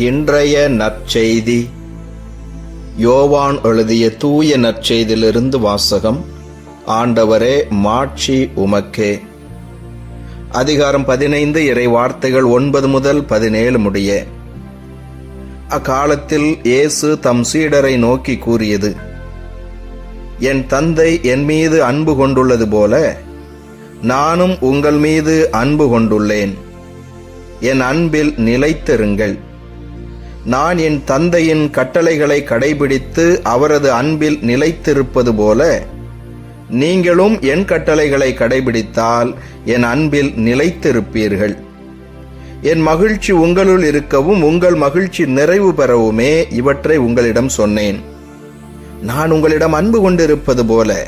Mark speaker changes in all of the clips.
Speaker 1: இன்றைய நற்செய்தி. யோவான் எழுதிய தூய நற்செய்தியிலிருந்து வாசகம் ஆண்டவரே மாட்சி உமக்கே. அதிகாரம் பதினைந்து இறை வார்த்தைகள் ஒன்பது முதல் பதினேழு முடிய. அக்காலத்தில் இயேசு தம் சீடரை நோக்கி கூறியது என் தந்தை என் மீது அன்பு கொண்டுள்ளது போல நானும் உங்கள் மீது அன்பு கொண்டுள்ளேன். என் அன்பில் நிலைத்திருங்கள். நான் என் தந்தையின் கட்டளைகளை கடைபிடித்து அவரது அன்பில் நிலைத்திருப்பது போல நீங்களும் என் கட்டளைகளை கடைபிடித்தால் என் அன்பில் நிலைத்திருப்பீர்கள். என் மகிழ்ச்சி உங்களுள் இருக்கவும் உங்கள் மகிழ்ச்சி நிறைவு பெறவுமே இவற்றை உங்களிடம் சொன்னேன். நான் உங்களிடம் அன்பு கொண்டிருப்பது போல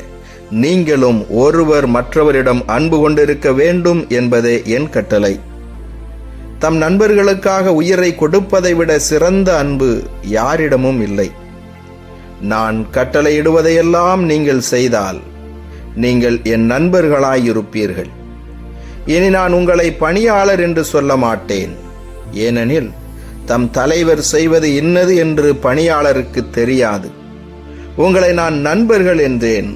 Speaker 1: நீங்களும் ஒருவர் மற்றவரிடம் அன்பு கொண்டிருக்க வேண்டும் என்பதே என் கட்டளை. தம் நண்பர்களுக்காக உயிரை கொடுப்பதை விட சிறந்த அன்பு யாரிடமும் இல்லை. நான் கட்டளையிடுவதையெல்லாம் நீங்கள் செய்தால் நீங்கள் என் நண்பர்களாயிருப்பீர்கள். இனி நான் உங்களை பணியாளர் என்று சொல்ல மாட்டேன். ஏனெனில் தம் தலைவர் செய்வது இன்னது என்று பணியாளருக்கு தெரியாது. உங்களை நான் நண்பர்கள் என்றேன்.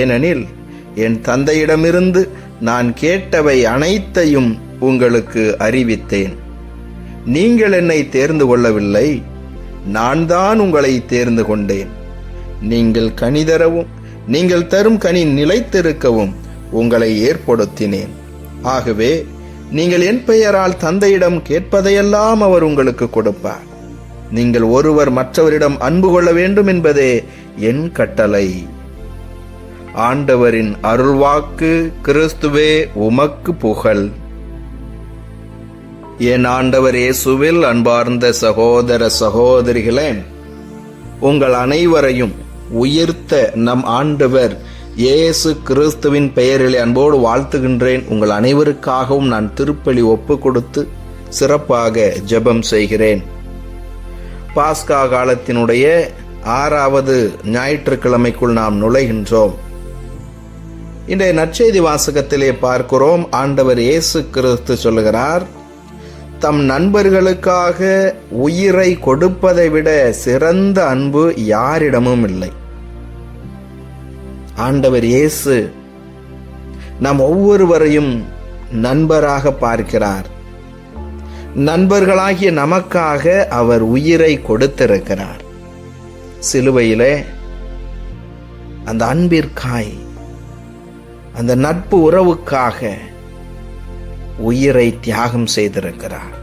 Speaker 1: ஏனெனில் என் தந்தையிடமிருந்து நான் கேட்டவை அனைத்தையும் உங்களுக்கு அறிவித்தேன். நீங்கள் என்னை தேர்ந்து கொள்ளவில்லை. நான் தான் உங்களை தேர்ந்து கொண்டேன். நீங்கள் கனிதரவும் நீங்கள் தரும் கனி நிலைத்திருக்கவும் உங்களை ஏற்படுத்தினேன். ஆகவே நீங்கள் என் பெயரால் தந்தையிடம் கேட்பதையெல்லாம் அவர் உங்களுக்கு கொடுப்பார். நீங்கள் ஒருவர் மற்றவரிடம் அன்பு கொள்ள வேண்டும் என்பதே என் கட்டளை. ஆண்டவரின் அருள்வாக்கு கிறிஸ்துவே உமக்கு புகழ். என் ஆண்டவர் இயேசுவில் அன்பார்ந்த சகோதர சகோதரிகளே உங்கள் அனைவரையும் உயிர்த்த நம் ஆண்டவர் இயேசு கிறிஸ்துவின் பெயரிலே அன்போடு வாழ்த்துகின்றேன். உங்கள் அனைவருக்காகவும் நான் திருப்பலி ஒப்பு கொடுத்து சிறப்பாக ஜெபம் செய்கிறேன். பாஸ்கா காலத்தினுடைய ஆறாவது ஞாயிற்றுக்கிழமைக்குள் நாம் நுழைகின்றோம். இன்றைய நற்செய்தி வாசகத்திலே பார்க்கிறோம். ஆண்டவர் இயேசு கிறிஸ்து சொல்லுகிறார் தம் நண்பர்களுக்காக உயிரை கொடுப்பதை விட சிறந்த அன்பு யாரிடமும் இல்லை. ஆண்டவர் இயேசு நம் ஒவ்வொருவரையும் நண்பராக பார்க்கிறார். நண்பர்களாகிய நமக்காக அவர் உயிரை கொடுத்திருக்கிறார். சிலுவையிலே அந்த அன்பிற்காய் அந்த நட்பு உறவுக்காக உயிரை தியாகம் செய்திருக்கிறார்.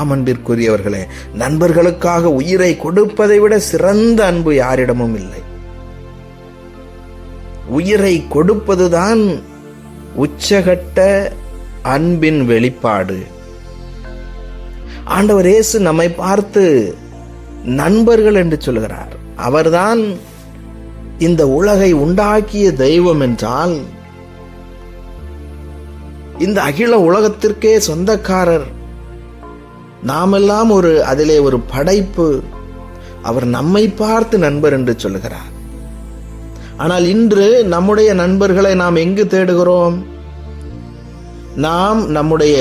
Speaker 1: ஆமன்பிற்குரியவர்களே நண்பர்களுக்காக உயிரை கொடுப்பதை விட சிறந்த அன்பு யாரிடமும் இல்லை. உயிரை கொடுப்பதுதான் உச்சகட்ட அன்பின் வெளிப்பாடு. ஆண்டவர் இயேசு நம்மை பார்த்து நண்பர்கள் என்று சொல்கிறார். அவர்தான் இந்த உலகை உண்டாக்கிய தெய்வம் என்றால் இந்த அகில உலகத்திற்கே சொந்தக்காரர். நாமெல்லாம் ஒரு அதிலே ஒரு படைப்பு. அவர் நம்மை பார்த்து நண்பர் என்று சொல்லுகிறார் ஆனால் இன்று நம்முடைய நண்பர்களை நாம் எங்கு தேடுகிறோம்? நாம் நம்முடைய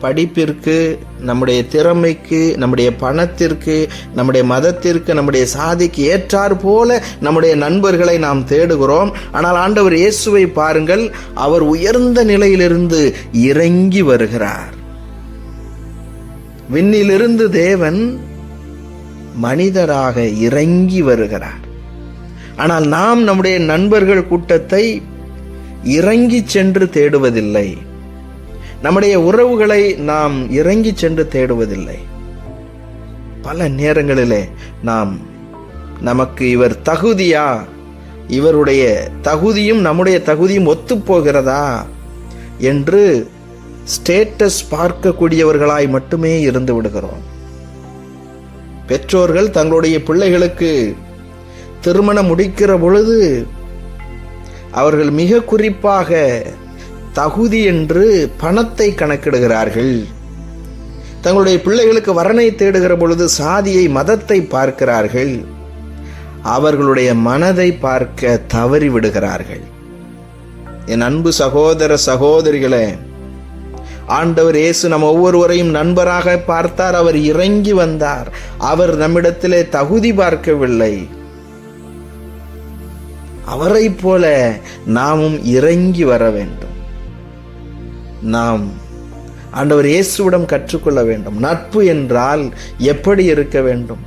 Speaker 1: படிப்பிற்கு நம்முடைய திறமைக்கு நம்முடைய பணத்திற்கு நம்முடைய மதத்திற்கு நம்முடைய சாதிக்கு ஏற்றார் போல நம்முடைய நண்பர்களை நாம் தேடுகிறோம். ஆனால் ஆண்டவர் இயேசுவை பாருங்கள் அவர் உயர்ந்த நிலையிலிருந்து இறங்கி வருகிறார். விண்ணிலிருந்து தேவன் மனிதராக இறங்கி வருகிறார். ஆனால் நாம் நம்முடைய நண்பர்கள் கூட்டத்தை இறங்கி சென்று தேடுவதில்லை. நம்முடைய உறவுகளை நாம் இறங்கி சென்று தேடுவதில்லை. பல நேரங்களிலே நாம் நமக்கு இவர் தகுதியா? இவருடைய தகுதியும் நம்முடைய தகுதியும் ஒத்துப்போகிறதா? என்று ஸ்டேட்டஸ் பார்க்கக்கூடியவர்களாய் மட்டுமே இருந்து விடுகிறோம். பெற்றோர்கள் தங்களுடைய பிள்ளைகளுக்கு திருமணம் முடிக்கிற பொழுது அவர்கள் மிக குறிப்பாக தகுதி என்று பணத்தை கணக்கிடுகிறார்கள். தங்களுடைய பிள்ளைகளுக்கு வரனை தேடுகிற பொழுது சாதியை மதத்தை பார்க்கிறார்கள். அவர்களுடைய மனதை பார்க்க தவறிவிடுகிறார்கள் என் அன்பு சகோதர சகோதரிகளே ஆண்டவர் இயேசு நம்ம ஒவ்வொருவரையும் நண்பராக பார்த்தார் அவர் இறங்கி வந்தார். அவர் நம்மிடத்திலே தகுதி பார்க்கவில்லை. அவரை போல நாமும் இறங்கி வர வேண்டும். நாம். ஆண்டவர் இயேசுவிடம் கற்றுக்கொள்ள வேண்டும். நட்பு என்றால் எப்படி இருக்க வேண்டும்?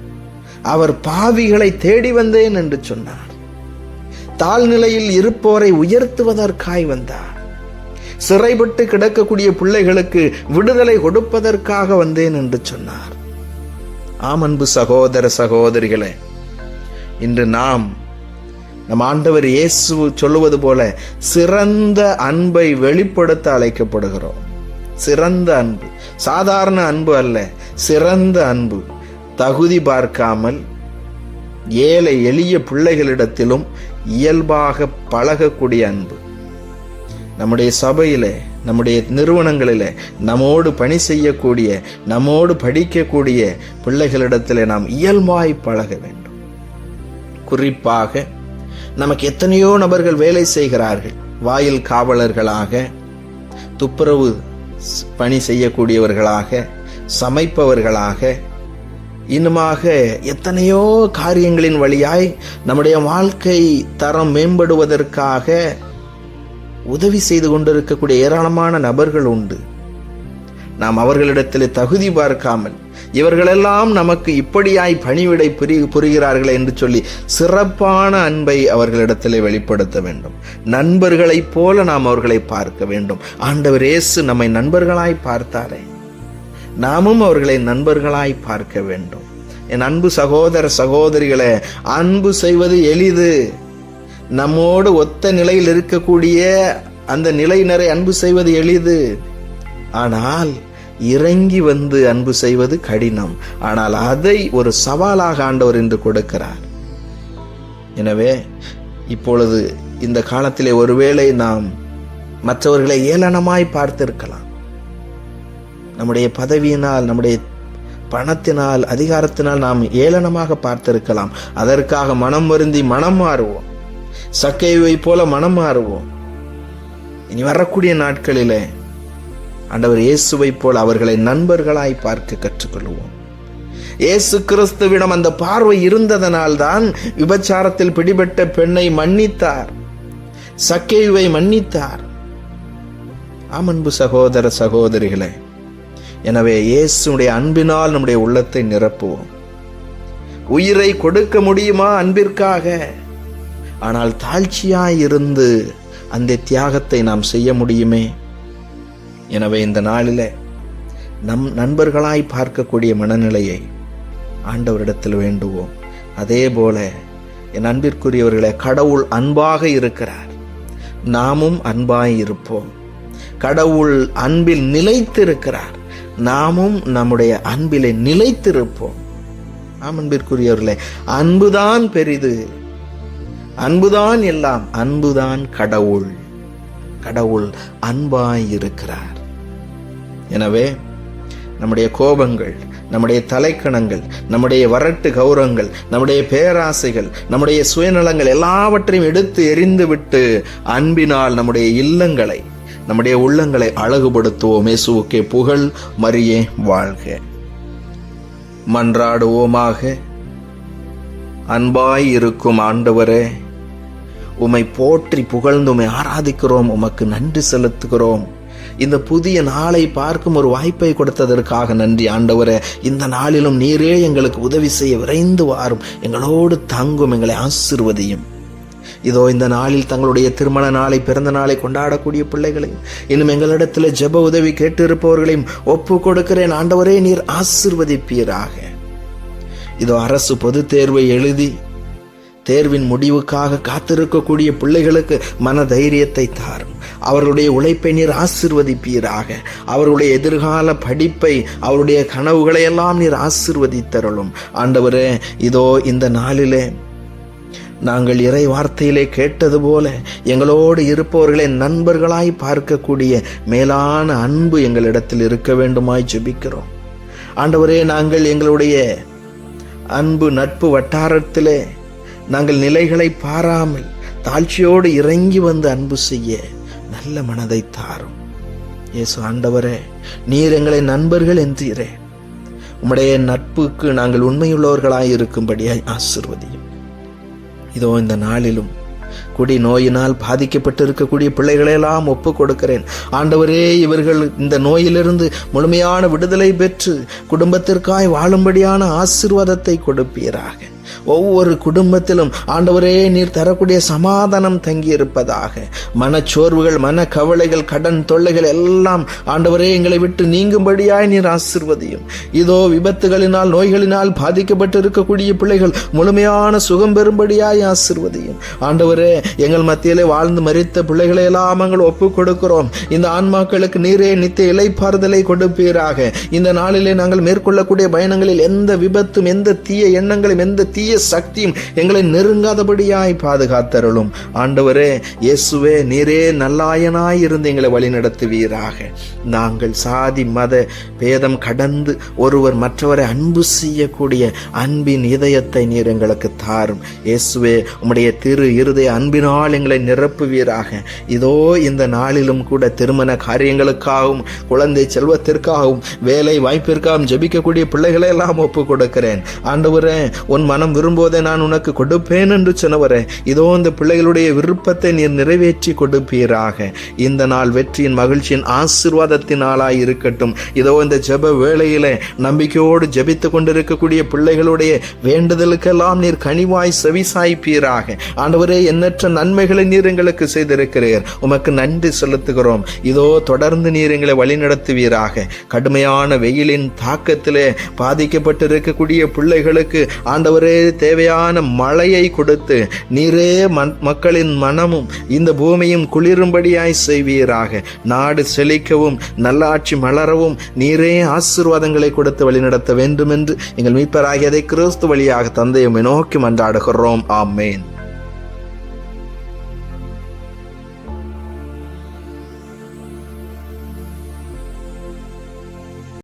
Speaker 1: அவர் பாவிகளை தேடி வந்தேன் என்று சொன்னார். தாழ்நிலையில் இருப்போரை உயர்த்துவதற்காய் வந்தார். சிறைப்பட்டு கிடக்கக்கூடிய பிள்ளைகளுக்கு விடுதலை கொடுப்பதற்காக வந்தேன் என்று சொன்னார். ஆம் அன்பு சகோதர சகோதரிகளே இன்று நாம் நம் ஆண்டவர் இயேசு சொல்லுவது போல சிறந்த அன்பை வெளிப்படுத்த அழைக்கப்படுகிறோம். சிறந்த அன்பு. சாதாரண அன்பு அல்ல சிறந்த அன்பு. தகுதி பார்க்காமல் ஏழை எளிய பிள்ளைகளிடத்திலும் இயல்பாக பழகக்கூடிய அன்பு. நம்முடைய சபையில் நம்முடைய நிறுவனங்களில் நம்மோடு பணி செய்யக்கூடிய நம்மோடு படிக்கக்கூடிய பிள்ளைகளிடத்தில் நாம் இயல்பாய் பழக வேண்டும். குறிப்பாக நமக்கு எத்தனையோ நபர்கள் வேலை செய்கிறார்கள். வாயில் காவலர்களாக துப்புரவு பணி செய்யக்கூடியவர்களாக சமைப்பவர்களாக இன்னுமாக எத்தனையோ காரியங்களின் வழியாய் நம்முடைய வாழ்க்கை தரம் மேம்படுவதற்காக உதவி செய்து கொண்டிருக்கக்கூடிய ஏராளமான நபர்கள் உண்டு. நாம் அவர்களிடத்தில் தகுதி பார்க்காமல் இவர்களெல்லாம் நமக்கு இப்படியாய் பணிவிடை புரி புரிகிறார்கள் என்று சொல்லி சிறப்பான அன்பை அவர்களிடத்திலே வெளிப்படுத்த வேண்டும். நண்பர்களைப் போல நாம் அவர்களை பார்க்க வேண்டும். ஆண்டவர் இயேசு நம்மை நண்பர்களாய் பார்த்தாரே. நாமும் அவர்களை நண்பர்களாய் பார்க்க வேண்டும். என் அன்பு சகோதர சகோதரிகளை அன்பு செய்வது எளிது. நம்மோடு ஒத்த நிலையில் இருக்கக்கூடிய அந்த நிலையினரை அன்பு செய்வது எளிது. ஆனால் இறங்கி வந்து அன்பு செய்வது கடினம். ஆனால் அதை ஒரு சவாலாக ஆண்டவர் என்று கொடுக்கிறார். எனவே இப்பொழுது இந்த காலத்திலே ஒருவேளை நாம் மற்றவர்களை ஏளனமாய் பார்த்திருக்கலாம். நம்முடைய பதவியினால் நம்முடைய பணத்தினால் அதிகாரத்தினால் நாம் ஏளனமாக பார்த்திருக்கலாம். அதற்காக மனம் வருந்தி மனம் மாறுவோம். சக்கைவை போல மனம் மாறுவோம். இனி வரக்கூடிய நாட்களிலே ஆண்டவர் இயேசுவை போல் அவர்களை நண்பர்களாய் பார்க்க கற்றுக்கொள்வோம். இயேசு கிறிஸ்துவிடம் அந்த பார்வை இருந்ததனால்தான் விபச்சாரத்தில் பிடிபட்ட பெண்ணை மன்னித்தார். சக்கேயுவை மன்னித்தார். ஆமன்பு சகோதர சகோதரிகளே எனவே இயேசுடைய அன்பினால் நம்முடைய உள்ளத்தை நிரப்புவோம். உயிரை கொடுக்க முடியுமா அன்பிற்காக? ஆனால் தாழ்ச்சியாய் இருந்து அந்த தியாகத்தை நாம் செய்ய முடியுமே? எனவே இந்த நாளில் நம் நண்பர்களாய் பார்க்கக்கூடிய மனநிலையை ஆண்டவரிடத்தில் வேண்டுவோம். அதே போல என் அன்பிற்குரியவர்களே கடவுள் அன்பாக இருக்கிறார். நாமும் அன்பாய் இருப்போம். கடவுள் அன்பில் நிலைத்திருக்கிறார். நாமும் நம்முடைய அன்பிலே நிலைத்திருப்போம். ஆம் அன்பிற்குரியவர்களே அன்புதான் பெரிது. அன்புதான் எல்லாம் அன்புதான் கடவுள். கடவுள் அன்பாய் இருக்கிறார். எனவே நம்முடைய கோபங்கள் நம்முடைய தலைக்கணங்கள் நம்முடைய வரட்டு கௌரவங்கள் நம்முடைய பேராசைகள் நம்முடைய சுயநலங்கள் எல்லாவற்றையும் எடுத்து எரிந்துவிட்டு அன்பினால் நம்முடைய இல்லங்களை நம்முடைய உள்ளங்களை அழகுபடுத்துவோம். இயேசுவுக்கே புகழ் மரியே வாழ்க. மன்றாடுவோமாக. அன்பாய் இருக்கும் ஆண்டவரே உமை போற்றி புகழ்ந்து உமை ஆராதிக்கிறோம். உமக்கு நன்றி செலுத்துகிறோம். இந்த புதிய நாளை பார்க்கும் ஒரு வாய்ப்பை கொடுத்ததற்காக நன்றி. ஆண்டவரே இந்த நாளிலும் நீரே எங்களுக்கு உதவி செய்ய விரைந்து வாரும். எங்களோடு தங்கும் எங்களை ஆசிர்வதியும். இதோ இந்த நாளில் தங்களுடைய திருமண நாளை பிறந்த நாளை கொண்டாடக்கூடிய பிள்ளைகளையும் இன்னும் எங்களிடத்தில் ஜெப உதவி கேட்டிருப்பவர்களையும் ஒப்பு கொடுக்கிறேன். ஆண்டவரே நீர் ஆசிர்வதிப்பீராக. இதோ அரசு பொது தேர்வை எழுதி தேர்வின் முடிவுக்காக காத்திருக்கக்கூடிய பிள்ளைகளுக்கு மன தைரியத்தை தாரும். அவர்களுடைய உழைப்பை நீர் ஆசிர்வதிப்பீராக. அவர்களுடைய எதிர்கால படிப்பை அவருடைய கனவுகளை எல்லாம் நீர் ஆசிர்வதித்தருளும். ஆண்டவரே இதோ இந்த நாளிலே நாங்கள் இறை வார்த்தையிலே கேட்டது போல எங்களோடு இருப்பவர்களை நண்பர்களாய் பார்க்கக்கூடிய மேலான அன்பு எங்களிடத்தில் இருக்க வேண்டுமாய் ஜெபிக்கிறோம். ஆண்டவரே நாங்கள் எங்களுடைய அன்பு நட்பு வட்டாரத்திலே நாங்கள் நிலைகளை பாராமல் தாழ்ச்சியோடு இறங்கி வந்து அன்பு செய்ய நல்ல மனதை தாரும். இயேசு ஆண்டவரே நீர் எங்களை நண்பர்கள் என்றீரே. உம்முடைய நட்புக்கு நாங்கள் உண்மையுள்ளவர்களாய் இருக்கும்படியாய் ஆசிர்வதியும். இதோ இந்த நாளிலும் குடி நோயினால் பாதிக்கப்பட்டு இருக்கக்கூடிய பிள்ளைகளையெல்லாம் ஒப்பு கொடுக்கிறேன் ஆண்டவரே இவர்கள் இந்த நோயிலிருந்து முழுமையான விடுதலை பெற்று குடும்பத்திற்காய் வாழும்படியான ஆசிர்வாதத்தை கொடுப்பீராக. ஒவ்வொரு குடும்பத்திலும் ஆண்டவரே நீர் தரக்கூடிய சமாதானம் தங்கியிருப்பதாக. மனச்சோர்வுகள் மன கவலைகள் கடன் தொல்லைகள் எல்லாம் ஆண்டவரே எங்களை விட்டு நீங்கும்படியாய் நீர் ஆசிர்வதியும். இதோ விபத்துகளினால் நோய்களினால் பாதிக்கப்பட்டு இருக்கக்கூடிய பிள்ளைகள் முழுமையான சுகம் பெறும்படியாய் ஆசிர்வதியும். ஆண்டவரே எங்கள் மத்தியிலே வாழ்ந்து மறித்த பிள்ளைகளை எல்லாம் நாங்கள் ஒப்புக் கொடுக்கிறோம் இந்த ஆன்மாக்களுக்கு நீரே நித்திய இலைப்பாறுதலை கொடுப்பீராக. இந்த நாளிலே நாங்கள் மேற்கொள்ளக்கூடிய பயணங்களில் எந்த விபத்தும் எந்த தீய எண்ணங்களும் எந்த தீய சக்தியும் எங்களை நெருங்காதபடியாய் பாதுகாத்தருளும். ஆண்டவரே இயேசுவே நீரே நல்லாயனாய் இருந்து எங்களை வழிநடத்துவீராக. நாங்கள் சாதி மத பேதம் கடந்து ஒருவர் மற்றவரை அன்பு செய்யக்கூடிய அன்பின் இதயத்தை நீர் எங்களுக்கு தாரும். இயேசுவே உம்முடைய திரு இருதய அன்பினால் எங்களை நிரப்புவீராக. இதோ இந்த நாளிலும் கூட திருமண காரியங்களுக்காகவும் குழந்தை செல்வத்திற்காகவும் வேலை வாய்ப்பிற்காகவும் ஜெபிக்கக்கூடிய பிள்ளைகளை எல்லாம் ஒப்பு கொடுக்கிறேன் ஆண்டவரே உன் மனம் விரும்புவதை நான் உனக்கு கொடுப்பேன் என்று சொன்னவரே இதோ இந்த பிள்ளைகளுடைய விருப்பத்தை நீர் நிறைவேற்றி கொடுப்பீராக. இந்த நாள் வெற்றியின் மகிழ்ச்சியின் ஆசீர்வாதத்தின் நாளாய் இருக்கட்டும். இதோ இந்த ஜெப வேளையிலே நம்பிக்கையோடு ஜெபித்து கொண்டிருக்கக்கூடிய பிள்ளைகளுடைய வேண்டுதலுக்கெல்லாம் நீர் கனிவாய் செவிசாய்ப்பீராக. ஆண்டவரே எண்ணற்ற நன்மைகளை நீர் எங்களுக்கு செய்திருக்கிறீர். உமக்கு நன்றி செலுத்துகிறோம். இதோ தொடர்ந்து நீர் எங்களை வழிநடத்துவீராக. கடுமையான வெயிலின் தாக்கத்திலே பாதிக்கப்பட்டிருக்கக்கூடிய பிள்ளைகளுக்கு ஆண்டவரே தேவையான மழையை கொடுத்து நீரே மக்களின் மனமும் இந்த பூமியும் குளிரும்படியாய் செய்வீராக. நாடு செழிக்கவும் நல்லாட்சி மலரவும் நீரே ஆசீர்வாதங்களை கொடுத்து வழிநடத்த வேண்டும் என்று எங்கள் மீட்பராகியதை கிறிஸ்து வழியாக தந்தையுமே நோக்கி மன்றாடுகிறோம். ஆமேன்.